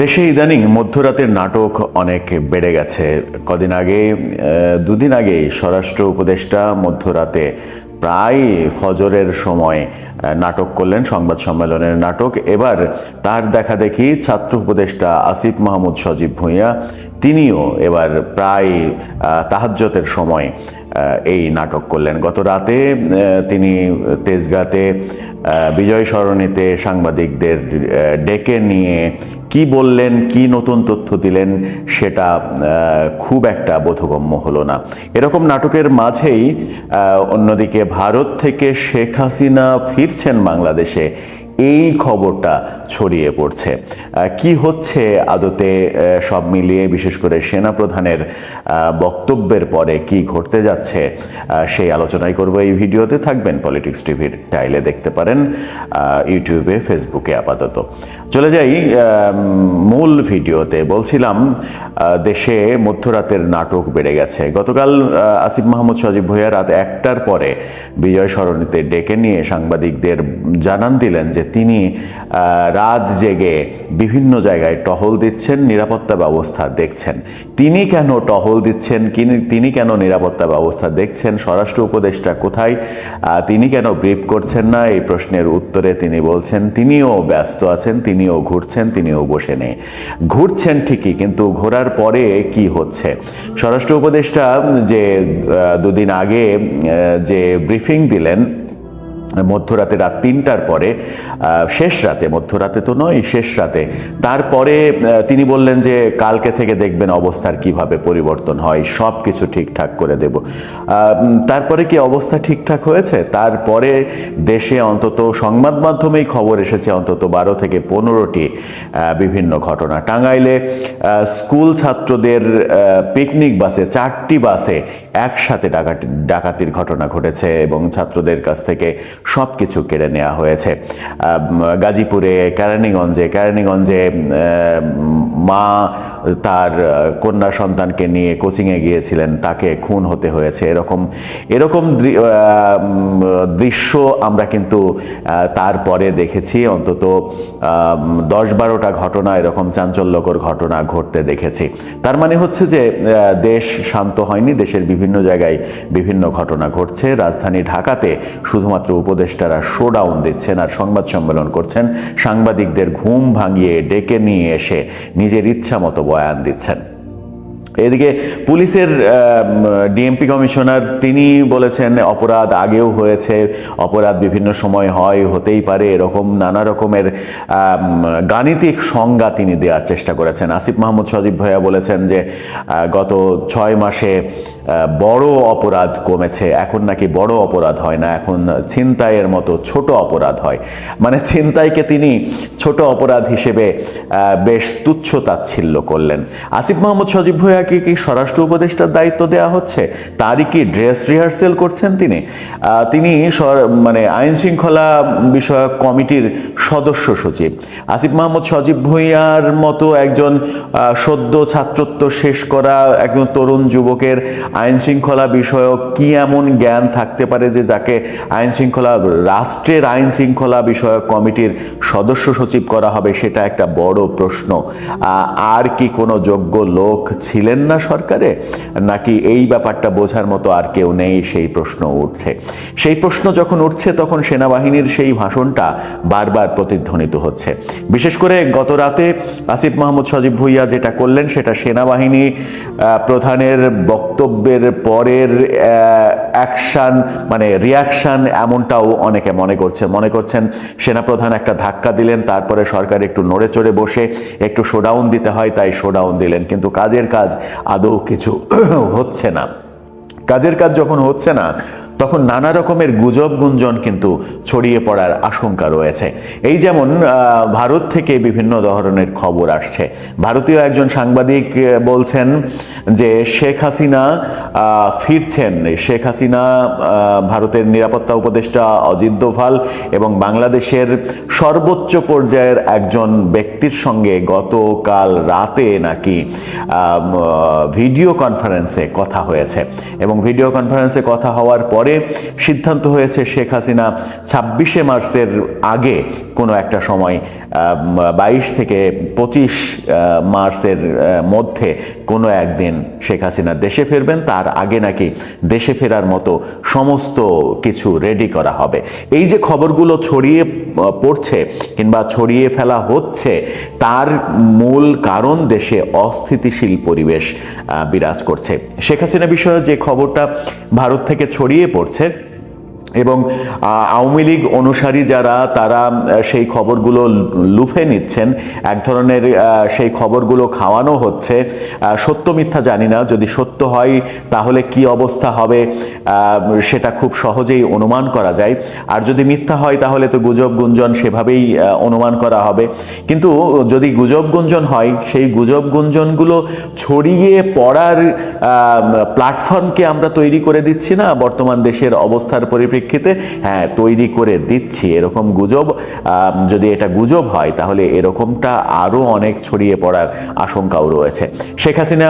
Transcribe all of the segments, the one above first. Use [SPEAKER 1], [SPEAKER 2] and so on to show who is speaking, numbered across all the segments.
[SPEAKER 1] দেশে ইদানিং মধ্যরাতের নাটক অনেক বেড়ে গেছে। কদিন আগে দুদিন আগেই স্বরাষ্ট্র উপদেষ্টা মধ্যরাতে প্রায় ফজরের সময় নাটক করলেন সংবাদ সম্মেলনের নাটক। এবার তার দেখা দেখি ছাত্র উপদেষ্টা আসিফ মাহমুদ সজীব ভূঁইয়া তিনিও এবার প্রায় আহ, তাহাজ্জতের সময় এই নাটক করলেন। গত রাতে তিনি তেজগাতে বিজয় সরণিতে সাংবাদিকদের ডেকে নিয়ে কি বললেন, কি নতুন তথ্য দিলেন, সেটা খুব একটা বোধগম্য হলো না। এরকম নাটকের মাঝেই অন্যদিকে ভারত থেকে শেখ হাসিনা ফিরছেন বাংলাদেশে। এই খবরটা ছড়িয়ে পড়ছে। কি হচ্ছে আদতে সব মিলিয়ে বিশেষ করে সেনাপ্রধানের বক্তব্যের পরে কি ঘটতে যাচ্ছে সেই আলোচনাই করব এই ভিডিওতে। থাকবেন পলিটিক্স টিভির চাইলে দেখতে পারেন ইউটিউবে, ফেসবুকে আপাতত। চলে যাই মূল ভিডিওতে। বলছিলাম দেশে মধ্যরাতের নাটক বেড়ে গেছে। গতকাল আসিফ মাহমুদ সজীব ভূঁইয়া রাত একটার পরে বিজয় সরণিতে ডেকে নিয়ে সাংবাদিকদের জানান দিলেন যে তিনি রাত জেগে বিভিন্ন জায়গায় টহল দিচ্ছেন, নিরাপত্তা ব্যবস্থা দেখছেন। তিনি কেন টহল দিচ্ছেন? তিনি কেন নিরাপত্তা ব্যবস্থা দেখছেন? স্বরাষ্ট্র উপদেষ্টা কোথায়? তিনি কেন ব্রিফ করছেন না? এই প্রশ্নের উত্তরে তিনি বলছেন, তিনিও ব্যস্ত আছেন তিনিও ঘুরছেন, তিনিও বসে নেই। ঘুরছেন ঠিকই, কিন্তু ঘোরার পরে কি হচ্ছে? স্বরাষ্ট্র উপদেষ্টা যে দুদিন আগে যে ব্রিফিং দিলেন মধ্যরাতে রাত তিনটার পরে শেষ রাতে, মধ্যরাতে তো নয়, শেষ রাতে। তারপরে তিনি বললেন যে কালকে থেকে দেখবেন অবস্থার কীভাবে পরিবর্তন হয় সব কিছু ঠিকঠাক করে দেব। তারপরে কি অবস্থা ঠিকঠাক হয়েছে? তারপরে দেশে অন্তত সংবাদ মাধ্যমেই খবর এসেছে, অন্তত বারো থেকে পনেরোটি বিভিন্ন ঘটনা। টাঙ্গাইলে স্কুল ছাত্রদের পিকনিক বাসে, চারটি বাসে একসাথে ডাকাতি, ডাকাতির ঘটনা ঘটেছে এবং ছাত্রদের কাছ থেকে সব কিছু কেড়ে নেওয়া হয়েছে। গাজীপুরে, কেরানীগঞ্জে কেরানীগঞ্জে মা তার কন্যা সন্তানকে নিয়ে কোচিংয়ে গিয়েছিলেন, তাকে খুন হতে হয়েছে। এরকম এরকম দৃশ্য আমরা কিন্তু তারপরে দেখেছি। অন্তত দশ বারোটা ঘটনা, এরকম চাঞ্চল্যকর ঘটনা ঘটতে দেখেছি। তার মানে হচ্ছে যে দেশ শান্ত হয়নি, দেশের বিভিন্ন জায়গায় বিভিন্ন ঘটনা ঘটছে। রাজধানী ঢাকাতে শুধুমাত্র উপদেষ্টারা শোডাউন দিচ্ছেন আর সংবাদ সম্মেলন করছেন। সাংবাদিকদের ঘুম ভাঙিয়ে ডেকে নিয়ে এসে নিজের ইচ্ছা মতো বয়ান দিচ্ছেন। এদিকে পুলিশের ডিএমপি কমিশনার তিনি বলেছেন অপরাধ আগেও হয়েছে, অপরাধ বিভিন্ন সময় হয়, হতেই পারে, এরকম নানা রকমের গাণিতিক সংজ্ঞা তিনি দেওয়ার চেষ্টা করেছেন। আসিফ মাহমুদ সজীব ভাইয়া বলেছেন যে গত ছয় মাসে বড় অপরাধ কমেছে, এখন নাকি বড় অপরাধ হয় না, এখন ছিনতাইয়ের মতো ছোট অপরাধ হয়। মানে ছিনতাইকে তিনি ছোট অপরাধ হিসেবে বেশ তুচ্ছ তাচ্ছিল্য করলেন। আসিফ মাহমুদ সজীব ভূঁইয়াকে কি স্বরাষ্ট্র উপদেষ্টার দায়িত্ব দেওয়া হচ্ছে? তারই কি ড্রেস রিহার্সেল করছেন তিনি? তিনি মানে আইন শৃঙ্খলা বিষয়ক কমিটির সদস্য সচিব। আসিফ মাহমুদ সজীব ভূঁইয়ার মতো একজন সদ্য ছাত্রত্ব শেষ করা একজন তরুণ যুবকের আইন শৃঙ্খলা বিষয়ক কি এমন জ্ঞান থাকতে পারে যে যাকে আইন শৃঙ্খলা, রাষ্ট্রের আইন শৃঙ্খলা বিষয়ক কমিটির সদস্য সচিব করা হবে? সেটা একটা বড় প্রশ্ন। আর কি কোনো যোগ্য লোক ছিলেন না সরকারে? নাকি এই ব্যাপারটা বোঝার মতো আর কেউ নেই? সেই প্রশ্ন উঠছে। সেই প্রশ্ন যখন উঠছে, তখন সেনাবাহিনীর সেই ভাষণটা বারবার প্রতিধ্বনিত হচ্ছে। বিশেষ করে গত রাতে আসিফ মাহমুদ সজীব ভুইয়া যেটা করলেন, সেটা সেনাবাহিনী প্রধানের বক্তব্যের পরের অ্যাকশান মানে রিয়াকশান এমনটাও অনেকে মনে করছে। মনে করছেন সেনাপ্রধান একটা ধাক্কা দিলেন, তারপরে সরকার একটু নড়ে চড়ে বসে একটু শোডাউন দিতে হয়, তাই শোডাউন দিলেন। কিন্তু কাজের কাজ আদৌ কিছু হচ্ছে না। কাজের কাজ যখন হচ্ছে না তখন নানা রকমের গুজব গুঞ্জন কিন্তু ছড়িয়ে পড়ার আশঙ্কা রয়েছে। এই যেমন ভারত থেকে বিভিন্ন ধরনের খবর আসছে। ভারতীয় একজন সাংবাদিক বলছেন যে শেখ হাসিনা ফিরছেন। শেখ হাসিনা ভারতের নিরাপত্তা উপদেষ্টা অজিত দোভাল এবং বাংলাদেশের সর্বোচ্চ পর্যায়ের একজন ব্যক্তির সঙ্গে গতকাল রাতে নাকি ভিডিও কনফারেন্সে কথা হয়েছে। এবং ভিডিও কনফারেন্সে কথা হওয়ার পরে পরে সিদ্ধান্ত হয়েছে শেখ হাসিনা ছাব্বিশে মার্চের আগে কোনো একটা সময় বাইশ থেকে পঁচিশ মার্চের মধ্যে কোনো একদিন শেখ হাসিনা দেশে ফিরবেন। তার আগে নাকি দেশে ফেরার মতো সমস্ত কিছু রেডি করা হবে। এই যে খবরগুলো ছড়িয়ে পড়ছে কিংবা ছড়িয়ে ফেলা হচ্ছে, তার মূল কারণ দেশে অস্থিতিশীল পরিবেশ বিরাজ করছে। শেখ হাসিনা বিষয়ে যে খবরটা ভারত থেকে ছড়িয়ে পড়ছে করছে। এবং আওয়ামী লীগ অনুসারী যারা, তারা সেই খবরগুলো লুফে নিচ্ছেন। এক ধরনের সেই খবরগুলো খাওয়ানো হচ্ছে। সত্য মিথ্যা জানি না। যদি সত্য হয়, তাহলে কি অবস্থা হবে সেটা খুব সহজেই অনুমান করা যায়। আর যদি মিথ্যা হয়, তাহলে তো গুজব গুঞ্জন সেভাবেই অনুমান করা হবে। কিন্তু যদি গুজব গুঞ্জন হয়, সেই গুজব গুঞ্জনগুলো ছড়িয়ে পড়ার প্ল্যাটফর্মকে আমরা তৈরি করে দিচ্ছি না? বর্তমান দেশের অবস্থার পরিপ্রেক্ষিতে হ্যাঁ তৈরি করে দিচ্ছি এরকম গুজব। যদি এটা গুজব হয়, তাহলে এরকমটা আরও অনেক ছড়িয়ে পড়ার আশঙ্কাও রয়েছে। শেখ হাসিনা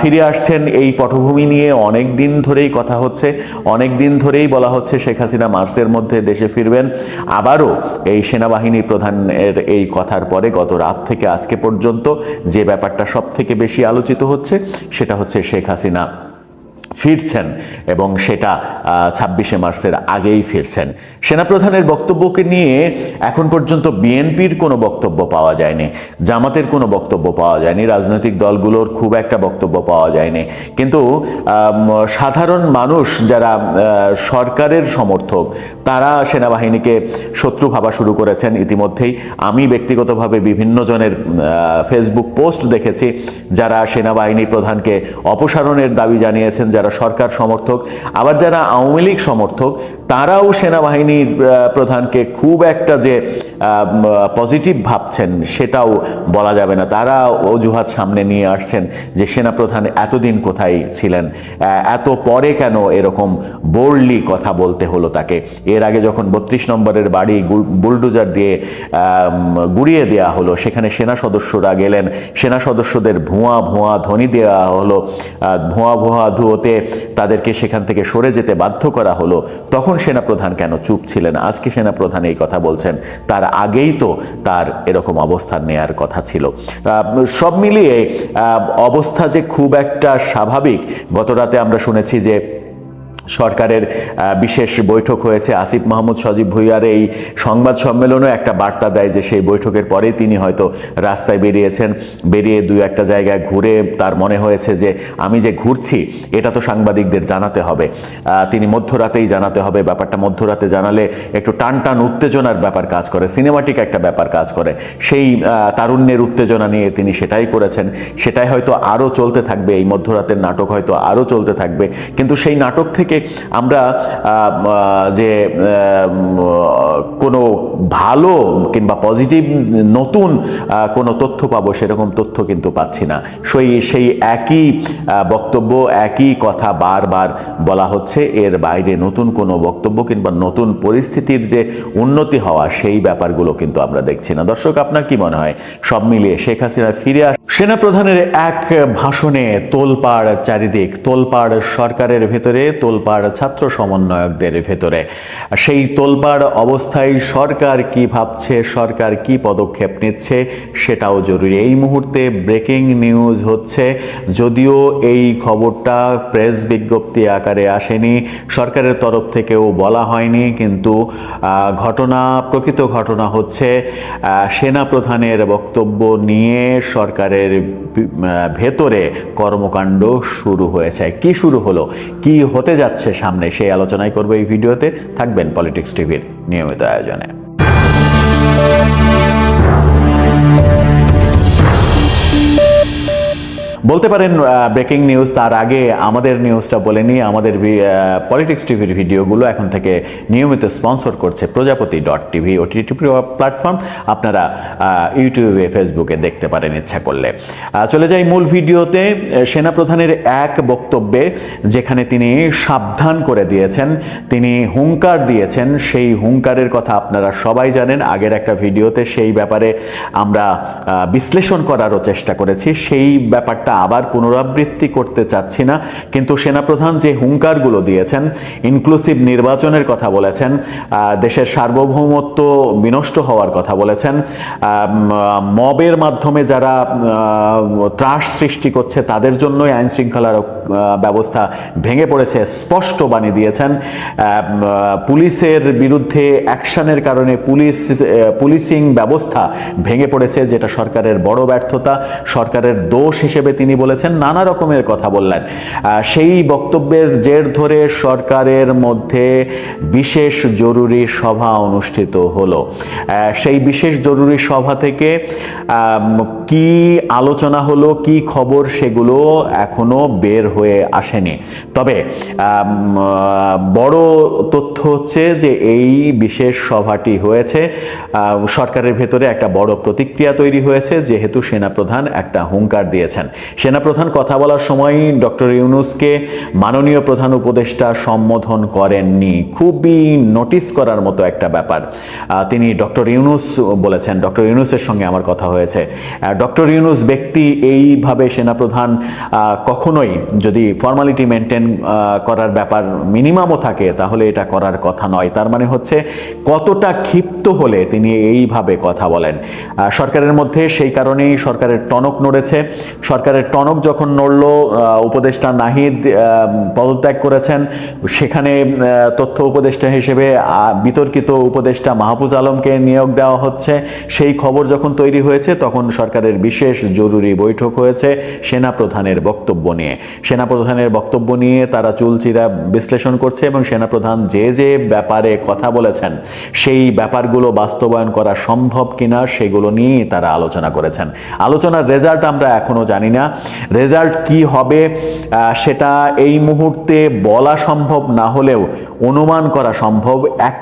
[SPEAKER 1] ফিরে আসছেন এই পটভূমি নিয়ে। অনেক দিন ধরেই কথা হচ্ছে, অনেক দিন ধরেই বলা হচ্ছে শেখ হাসিনা মার্চের মধ্যে দেশে ফিরবেন। আবারও এই সেনাবাহিনী প্রধানের এই কথার পরে গত রাত থেকে আজকে পর্যন্ত যে ব্যাপারটা সব থেকে বেশি আলোচিত হচ্ছে, সেটা হচ্ছে শেখ হাসিনা। ফিরছেন এবং সেটা ছাব্বিশে মার্চের আগেই ফিরছেন। সেনাপ্রধানের বক্তব্যকে নিয়ে এখন পর্যন্ত বিএনপির কোনো বক্তব্য পাওয়া যায়নি, জামাতের কোনো বক্তব্য পাওয়া যায়নি, রাজনৈতিক দলগুলোর খুব একটা বক্তব্য পাওয়া যায়নি। কিন্তু সাধারণ মানুষ যারা সরকারের সমর্থক, তারা সেনাবাহিনীকে শত্রু ভাবা শুরু করেছেন ইতিমধ্যেই। আমি ব্যক্তিগতভাবে বিভিন্ন জনের ফেসবুক পোস্ট দেখেছি, যারা সেনাবাহিনী প্রধানকে অপসারণের দাবি জানিয়েছেন, যারা সরকার সমর্থক, আবার যারা আওয়ামী লীগ সমর্থক তারাও সেনাবাহিনীর প্রধানকে খুব একটা যে পজিটিভ ভাবছেন সেটাও বলা যাবে না। তারা অজুহাত সামনে নিয়ে আসছেন যে সেনাপ্রধান এতদিন কোথায় ছিলেন এত পরে কেন এরকম বোল্ডলি কথা বলতে হলো তাকে? এর আগে যখন বত্রিশ নম্বরের বাড়ি বুলডোজার দিয়ে গুড়িয়ে দেওয়া হলো, সেখানে সেনা সদস্যরা গেলেন। সেনা সদস্যদের ভুয়া ভুয়া ধ্বনি দেওয়া হলো। ভুয়া ভুয়া ধুয়োতে তাদেরকে সেখান থেকে সরে যেতে বাধ্য করা হলো। তখন সেনাপ্রধান কেন চুপ ছিলেন? আজকে সেনাপ্রধান এই কথা বলছেন। তার আগেই তো তার এরকম অবস্থান নেয়ার কথা ছিল। সব মিলিয়ে অবস্থা যে খুব একটা স্বাভাবিক, গতরাতে আমরা শুনেছি যে সরকারের বিশেষ বৈঠক হয়েছে। আসিফ মাহমুদ সজীব ভুইয়ার এই সংবাদ সম্মেলনও একটা বার্তা দেয় যে সেই বৈঠকের পরেই তিনি হয়তো রাস্তায় বেরিয়েছেন। বেরিয়ে দুই একটা জায়গায় ঘুরে তার মনে হয়েছে যে আমি যে ঘুরছি, এটা তো সাংবাদিকদের জানাতে হবে। তিনি মধ্যরাতেই জানাতে হবে। ব্যাপারটা মধ্যরাতে জানালে একটু টান টান উত্তেজনার ব্যাপার কাজ করে। সিনেমাটিক একটা ব্যাপার কাজ করে। সেই তারুণ্যের উত্তেজনা নিয়ে তিনি সেটাই করেছেন। সেটাই হয়তো আরও চলতে থাকবে। এই মধ্যরাতের নাটক হয়তো আরও চলতে থাকবে। কিন্তু সেই নাটক থেকে আমরা যে কোনো ভালো কিংবা পজিটিভ নতুন কোনো তথ্য পাবো সেরকম তথ্য কিন্তু পাচ্ছি না। সেই সেই একই বক্তব্য, একই কথা বারবার বলা হচ্ছে। এর বাইরে নতুন কোনো বক্তব্য কিংবা নতুন পরিস্থিতির যে উন্নতি হওয়া সেই ব্যাপারগুলো কিন্তু আমরা দেখছি না। দর্শক, আপনার কি মনে হয়? সব মিলিয়ে শেখ হাসিনা ফিরে আস, সেনাপ্রধানের এক ভাষণে তোলপাড় চারিদিক, তোলপাড় সরকারের ভেতরে তোলপাড় ছাত্র সমন্বয়কদের ভেতরে। সেই তোলপাড় অবস্থায় সরকার কি ভাবছে সরকার কি পদক্ষেপ নিচ্ছে সেটাও জরুরি। এই মুহূর্তে ব্রেকিং নিউজ হচ্ছে যদিও এই খবরটা প্রেস বিজ্ঞপ্তি আকারে আসেনি সরকারের তরফ থেকেও বলা হয়নি কিন্তু ঘটনা প্রকৃত ঘটনা হচ্ছে আহ, সেনাপ্রধানের বক্তব্য নিয়ে সরকারের ভেতরে কর্মকাণ্ড শুরু হয়েছে। কি শুরু হলো? কি হতে যাচ্ছে? সামনে। সেই আলোচনাই করব এই ভিডিওতে। থাকবেন পলিটিক্স টিভির নিয়মিত আয়োজনে। বলতে পারেন ব্রেকিং নিউজ তার আগে আমাদের নিউজটা বলে নিয়ে আমাদের পলিটিক্স টিভির ভিডিওগুলো এখন থেকে নিয়মিত স্পন্সর করছে Prajapati dot TV OTT platform আপনারা ইউটিউবে ফেসবুকে দেখতে পারেন ইচ্ছা করলে। চলে যাই মূল ভিডিওতে। সেনাপ্রধানের এক বক্তব্যে, যেখানে তিনি সাবধান করে দিয়েছেন, তিনি হুঙ্কার দিয়েছেন। সেই হুঙ্কারের কথা আপনারা সবাই জানেন। আগের একটা ভিডিওতে সেই ব্যাপারে আমরা বিশ্লেষণ করারও চেষ্টা করেছি। সেই ব্যাপারটা আবার পুনরাবৃত্তি করতে চাচ্ছি না, কিন্তু সেনাপ্রধান যে হুঙ্কারগুলো দিয়েছেন ইনক্লুসিভ নির্বাচনের কথা বলেছেন দেশের সার্বভৌমত্ব বিনষ্ট হওয়ার কথা বলেছেন মবের মাধ্যমে যারা ত্রাস সৃষ্টি করছে, তাদের জন্যই আইন শৃঙ্খলার ব্যবস্থা ভেঙে পড়েছে, স্পষ্ট বাণী দিয়েছেন। পুলিশের বিরুদ্ধে অ্যাকশনের কারণে পুলিশ পুলিশিং ব্যবস্থা ভেঙে পড়েছে, যেটা সরকারের বড় ব্যর্থতা, সরকারের দোষ হিসেবে তিনি বলেছেন, নানা রকমের কথা বললেন। সেই বক্তব্যের জের ধরে সরকারের মধ্যে বিশেষ জরুরি সভা অনুষ্ঠিত হলো। সেই বিশেষ জরুরি সভা থেকে কি আলোচনা হলো, কি খবর সেগুলো এখনও বের হয়ে আসেনি। তবে বড় তথ্য হচ্ছে যে এই বিশেষ সভাটি হয়েছে সরকারের ভেতরে একটা বড় প্রতিক্রিয়া তৈরি হয়েছে, যেহেতু সেনাপ্রধান একটা হুঙ্কার দিয়েছেন। সেনাপ্রধান কথা বলার সময় ডক্টর ইউনুসকে মাননীয় প্রধান উপদেষ্টা সম্বোধন করেননি। খুবই নোটিস করার মতো একটা ব্যাপার। তিনি ডক্টর ইউনুস বলেছেন, ডক্টর ইউনুসের সঙ্গে আমার কথা হয়েছে। ডক্টর ইউনুস ব্যক্তি এইভাবে সেনাপ্রধান কখনোই যদি ফর্মালিটি মেনটেন করার ব্যাপার মিনিমামও থাকে, তাহলে এটা করার কথা নয়। তার মানে হচ্ছে কতটা ক্ষিপ্ত হলে তিনি এইভাবে কথা বলেন। সরকারের মধ্যে সেই কারণেই সরকারের টনক নড়েছে। সরকারের টনক যখন নড়ল উপদেষ্টা নাহিদ পদত্যাগ করেছেন, সেখানে তথ্য উপদেষ্টা হিসেবে বিতর্কিত উপদেষ্টা মাহফুজ আলমকে নিয়োগ দেওয়া হচ্ছে। সেই খবর যখন তৈরি হয়েছে, তখন সরকারের বিশেষ জরুরি বৈঠক হয়েছে সেনাপ্রধানের বক্তব্য নিয়ে। সেনাপ্রধানের বক্তব্য নিয়ে তারা চুলচিরা বিশ্লেষণ করছে এবং সেনাপ্রধান যে যে ব্যাপারে কথা বলেছেন, সেই ব্যাপারগুলো বাস্তবায়ন করা সম্ভব কিনা, সেগুলো নিয়েই তারা আলোচনা করেছেন। আলোচনার রেজাল্ট আমরা এখনও জানি না। রেজাল্ট কি হবে সেটা এই মুহূর্তে বলা সম্ভব না হলেও অনুমান করা সম্ভব। এক